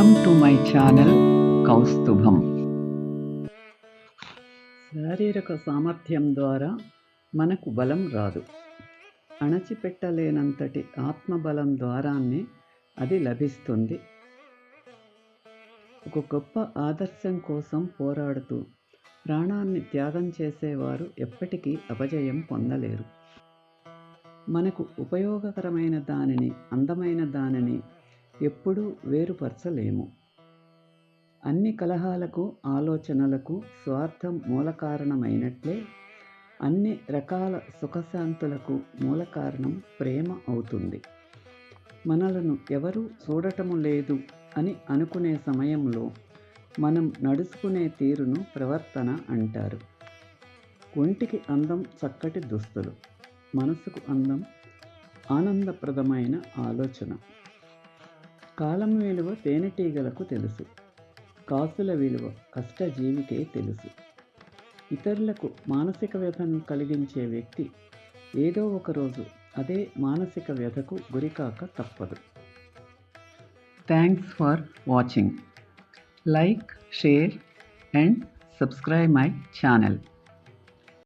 Welcome to my channel Kaustubham శారీరక సామర్థ్యం ద్వారా మనకు బలం రాదు. అణచిపెట్టలేనంతటి ఆత్మబలం ద్వారానే అది లభిస్తుంది. ఒక గొప్ప ఆదర్శం కోసం పోరాడుతూ ప్రాణాన్ని త్యాగం చేసేవారు ఎప్పటికీ అపజయం పొందలేరు. మనకు ఉపయోగకరమైన దానిని అందమైన దానిని ఎప్పుడూ వేరుపరచలేము. అన్ని కలహాలకు ఆలోచనలకు స్వార్థం మూలకారణమైనట్లే అన్ని రకాల సుఖశాంతులకు మూలకారణం ప్రేమ అవుతుంది. మనలను ఎవరూ చూడటము లేదు అని అనుకునే సమయంలో మనం నడుచుకునే తీరును ప్రవర్తన అంటారు. ఒంటికి అందం చక్కటి దుస్తులు మనసుకు అందం ఆనందప్రదమైన ఆలోచన. కాలం విలువ తేనెటీగలకు తెలుసు. కాసుల విలువ కష్టజీవికే తెలుసు. ఇతరులకు మానసిక వ్యధను కలిగించే వ్యక్తి ఏదో ఒక రోజు అదే మానసిక వ్యధకు గురికాక తప్పదు. Thanks for watching like share and subscribe my channel